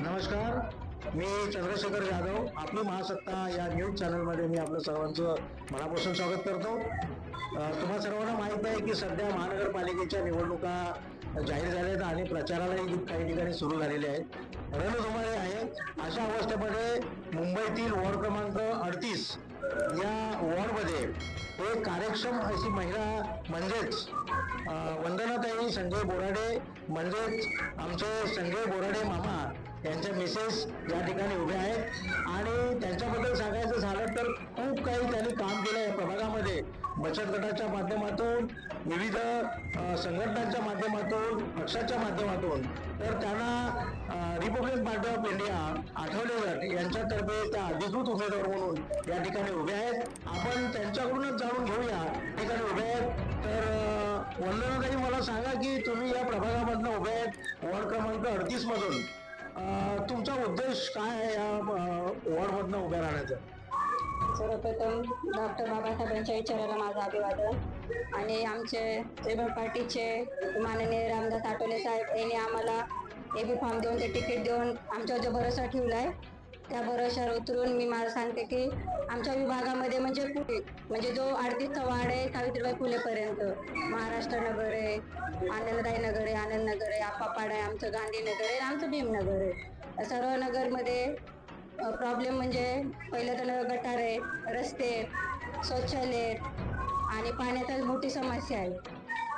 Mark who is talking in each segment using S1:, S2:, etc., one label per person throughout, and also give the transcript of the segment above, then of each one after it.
S1: नमस्कार मी चंद्रशेखर जाधव आपली महासत्ता या न्यूज चॅनलमध्ये मी आपलं सर्वांचं मनापासून स्वागत करतो. तुम्हाला तुम्हा सर्वांना माहीत आहे की सध्या महानगरपालिकेच्या निवडणुका जाहीर झाल्या आहेत आणि प्रचारालाही काही ठिकाणी सुरू झालेले आहेत. रणधुमाळी आहे. अशा अवस्थेमध्ये मुंबईतील वॉर्ड क्रमांक अडतीस या वॉर्डमध्ये एक कार्यक्षम अशी महिला म्हणजेच वंदनाताई संजय बोराडे म्हणजेच आमचे संजय बोराडे मामा यांच्या मिसेस या ठिकाणी उभ्या आहेत. आणि त्यांच्याबद्दल सांगायचं झालं तर खूप काही त्यांनी काम केलं आहे प्रभागामध्ये. बचत गटाच्या माध्यमातून विविध संघटनांच्या माध्यमातून पक्षाच्या माध्यमातून. तर त्यांना Republic Party of India Athawale गट यांच्यातर्फे त्या अधिकृत उमेदवार म्हणून या ठिकाणी उभे आहेत. आपण त्यांच्याकडूनच जाणून घेऊया. ठिकाणी उभे आहेत. तर वंदनाताई मला सांगा की तुम्ही या प्रभागामधनं उभे आहेत. वॉर्ड क्रमांक अडतीस मधून तुमचा उद्देश काय आहे या वॉर्डमधनं उभ्या राहण्याचा?
S2: सर्वप्रथम डॉक्टर बाबासाहेबांच्या विचाराला माझं अभिवादन आणि आमचे लेबर पार्टीचे माननीय रामदास आठवले साहेब यांनी आम्हाला ए बी फॉर्म देऊन ते तिकीट देऊन आमच्यावर जो भरोसा आहे त्या भरोशावर उतरून मी मला सांगते की आमच्या विभागामध्ये म्हणजे कुठे? म्हणजे जो अडतीसचा वाड आहे सावित्रीबाई फुलेपर्यंत. महाराष्ट्र नगर आहे आनंददाई नगर आहे आनंद नगर आहे आप्पापाड आहे आमचं गांधीनगर आहे आमचं भीमनगर आहे. सर्व नगरमध्ये प्रॉब्लेम म्हणजे पहिलं तर गटार आहे रस्ते शौचालय आणि पाण्याचा मोठी समस्या आहे.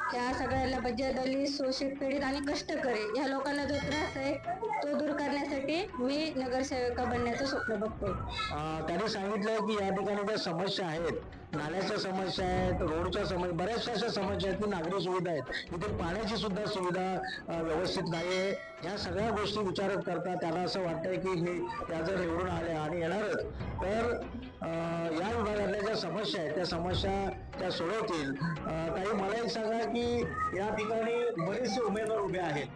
S2: त्या सगळ्याला म्हणजे दलित शोषित पीडित आणि कष्टकरी या लोकांना जो त्रास आहे तो दूर करण्यासाठी मी नगरसेविका बनण्याचं स्वप्न बघते
S1: त्याने त्यांनी सांगितलं की या ठिकाणी ज्या समस्या आहेत नाल्याच्या समस्या आहेत रोडच्या समस्या बऱ्याचशा अशा समस्या आहेत की नागरी सुविधा आहेत. इथे पाण्याची सुद्धा सुविधा व्यवस्थित नाही आहे या सगळ्या गोष्टी विचारत करता त्याला असं वाटतंय की मी त्या जर निवडून आल्या आणि येणारच तर समस्या आहेत त्या समस्या त्या सोडवतील. ताई मला एक सांगा की या ठिकाणी बरेचसे उमेदवार उभे आहेत.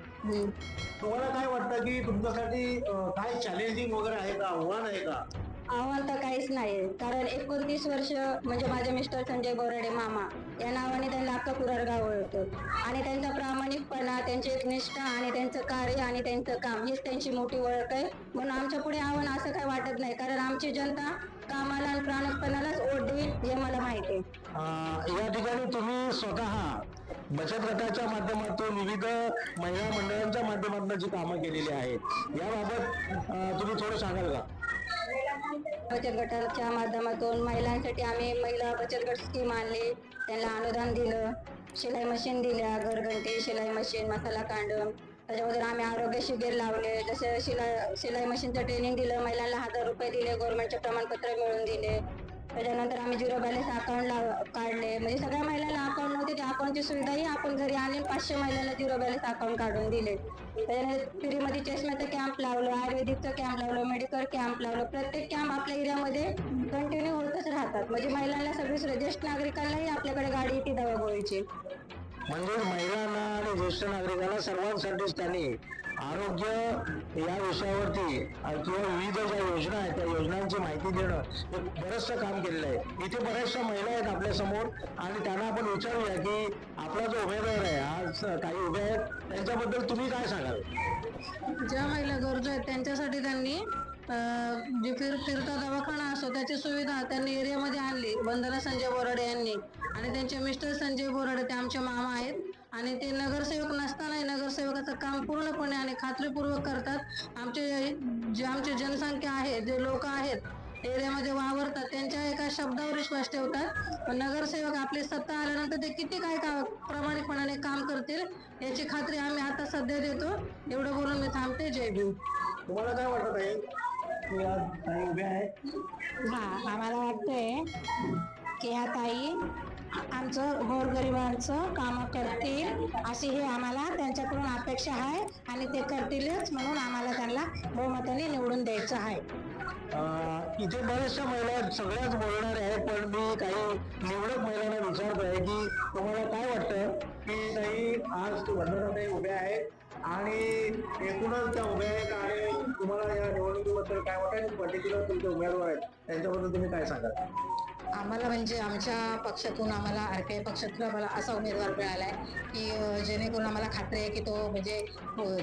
S1: तुम्हाला काय वाटतं की तुमच्यासाठी काय चॅलेंजिंग वगैरे आहे का? आव्हान आहे का?
S2: आव्हान तर काहीच नाही. कारण एकोणतीस वर्ष म्हणजे माझे मिस्टर संजय बोराडे मामा या नावाने त्यांना अख्खा कुरार ओळखतो. आणि त्यांचा प्रामाणिकपणा त्यांची एकनिष्ठा आणि त्यांचं कार्य आणि त्यांचं काम हीच त्यांची मोठी ओळख आहे. म्हणून आमच्या पुढे आव्हान असं काही वाटत नाही. कारण आमची जनता कामाला आणि प्राणपणालाच ओढ देईल हे मला माहिती आहे.
S1: या ठिकाणी तुम्ही स्वतः बचत गटाच्या माध्यमातून विविध महिला मंडळांच्या माध्यमातून जी कामं केलेली आहेत याबाबत तुम्ही थोडं सांगाल का?
S2: बचत गटाच्या माध्यमातून महिलांसाठी आम्ही महिला बचत गट स्कीम आणली. त्यांना अनुदान दिलं. शिलाई मशीन दिल्या घरघंटी शिलाई मशीन मसाला कांडम त्याच्याबद्दल आम्ही आरोग्य शिबिर लावले. जसं शिलाई शिलाई मशीनचं ट्रेनिंग दिलं महिलांना हजार रुपये दिले गव्हर्नमेंटचे प्रमाणपत्र मिळवून दिले. त्याच्यानंतर आम्ही झिरो बॅलन्स अकाउंट काढले. म्हणजे सगळ्या महिलांना अकाउंट नव्हते त्या अकाउंटची सुविधाही आपण घरी आणली पाचशे महिलांना झिरो बॅलन्स अकाउंट काढून दिले. त्याच्यानंतर फ्रीमध्ये चष्म्याचं कॅम्प लावलं आयुर्वेदिकचं कॅम्प लावलं मेडिकल कॅम्प लावलं. प्रत्येक कॅम्प आपल्या एरियामध्ये कंटिन्यू होतच राहतात. म्हणजे महिलांना सगळी ज्येष्ठ नागरिकांनाही आपल्याकडे गाडी येते दवागोळीची
S1: म्हणजे महिलांना आणि ज्येष्ठ नागरिकांना सर्वांसाठीच त्यांनी आरोग्य या विषयावरती किंवा विविध ज्या योजना आहेत त्या योजनांची माहिती देणं हे बरंचसं काम केलेलं आहे. इथे बऱ्याचशा महिला आहेत आपल्यासमोर आणि त्यांना आपण विचारूया की आपला जो उमेदवार आहे आज काही उभे आहेत त्यांच्याबद्दल तुम्ही काय सांगाल?
S2: ज्या महिला गरजू आहेत त्यांच्यासाठी त्यांनी जे फिर फिरता दवाखाना असतो त्याची सुविधा त्यांनी एरियामध्ये आणली. वंदना संजय बोराडे यांनी. आणि त्यांचे मिस्टर संजय बोराडे ते आमचे मामा आहेत. आणि ते नगरसेवक नसतानाही नगरसेवकाचं काम पूर्णपणे आणि खात्रीपूर्वक करतात. आमचे जे आमची जनसंख्या आहे जे लोक आहेत एरियामध्ये वावरतात त्यांच्या एका शब्दावर विश्वास ठेवतात. पण नगरसेवक आपली सत्ता आल्यानंतर ते किती काय का प्रामाणिकपणाने काम करतील याची खात्री आम्ही आता सध्या देतो. एवढं बोलून मी थांबते. जय भीम.
S1: तुम्हाला काय वाटत आहे की आज काही उभे आहेत
S2: हा आम्हाला वाटतंय की ह्या ताई आमचं गोरगरिबांचं काम करतील अशी ही आम्हाला त्यांच्याकडून अपेक्षा आहे आणि ते करतीलच म्हणून आम्हाला त्यांना बहुमताने निवडून द्यायचं आहे.
S1: अं, इथे बऱ्याचशा महिला सगळ्याच बोलणार आहेत पण मी काही निवडक महिलांना विचारतोय की तुम्हाला काय वाटतं की ताई आज वंदनाताई उभ्या आहेत आणि एकूणच त्या उभ्या आहेत आणि तुम्हाला या निवडणुकीबद्दल काय वाटतं? पर्टिक्युलर तुमचे उमेदवार आहेत त्यांच्याबद्दल तुम्ही काय सांगाल?
S2: आम्हाला म्हणजे आमच्या पक्षातून आम्हाला आर पी आय पक्षातून आम्हाला असा उमेदवार मिळाला आहे की जेणेकरून आम्हाला खात्री आहे की तो म्हणजे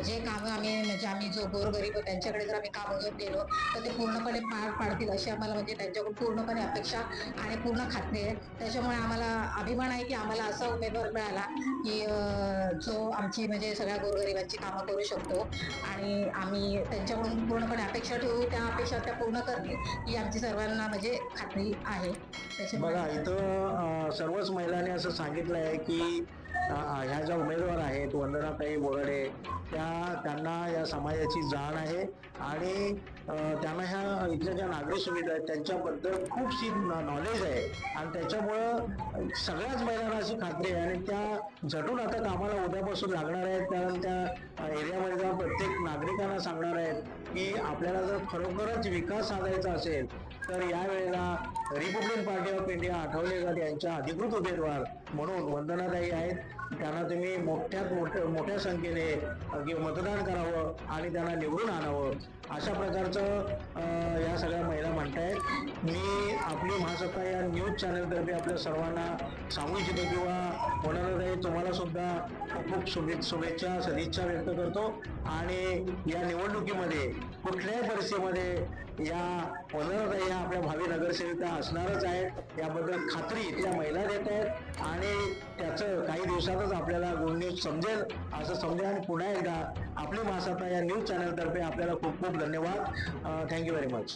S2: जे कामं आम्ही म्हणजे आम्ही जो
S3: गोरगरीब त्यांच्याकडे जर आम्ही कामं घेऊन गेलो तर ते पूर्णपणे पार पाडतील अशी आम्हाला म्हणजे त्यांच्याकडून पूर्णपणे अपेक्षा आणि पूर्ण खात्री आहे. त्याच्यामुळे आम्हाला अभिमान आहे की आम्हाला असा उमेदवार मिळाला की जो आमची म्हणजे सगळ्या गोरगरिबांची कामं करू शकतो आणि आम्ही त्यांच्याकडून पूर्णपणे अपेक्षा ठेवू त्या अपेक्षा त्या पूर्ण करतील ही आमची सर्वांना म्हणजे खात्री आहे.
S1: बघा इथं सर्वच महिलांनी असं सांगितलं आहे की ह्या ज्या उमेदवार आहेत वंदनाताई बोराडे त्या त्यांना या समाजाची जाण आहे. आणि त्यांना ह्या इथल्या ज्या नागरी सुविधा आहेत त्यांच्याबद्दल खूपशी नॉलेज आहे. आणि त्याच्यामुळं सगळ्याच महिलांना अशी खात्री आहे. आणि त्या झटून आता कामाला उद्यापासून लागणार आहेत. कारण त्या एरियामध्ये जाऊन प्रत्येक नागरिकांना सांगणार आहेत की आपल्याला जर खरोखरच विकास साधायचा असेल तर यावेळेला Republican Party of India Athawale यांच्या अधिकृत उमेदवार म्हणून वंदनाताई आहेत. त्यांना तुम्ही मोठ्यात मोठ्या मोठ्या संख्येने मतदान करावं आणि त्यांना निवडून आणावं. अशा प्रकारचं या सगळ्या महिला म्हणतायत. मी आपली महासत्ता या न्यूज चॅनलतर्फे आपल्या सर्वांना सांगू इच्छितो किंवा वंदनाताई तुम्हाला सुद्धा खूप शुभे शुभेच्छा सदिच्छा व्यक्त करतो. आणि या निवडणुकीमध्ये कुठल्याही परिस्थितीमध्ये या वंदनाताई या आपल्या भावी नगरसेविका असणारच आहेत. याबद्दल खात्री इथल्या महिला देत आहेत. आणि त्याचं काही दिवसातच आपल्याला गुड न्यूज समजेल असं समजेल. आणि पुन्हा एकदा आपली महासत्ता या न्यूज चॅनलतर्फे आपल्याला खूप खूप धन्यवाद. Thank you very much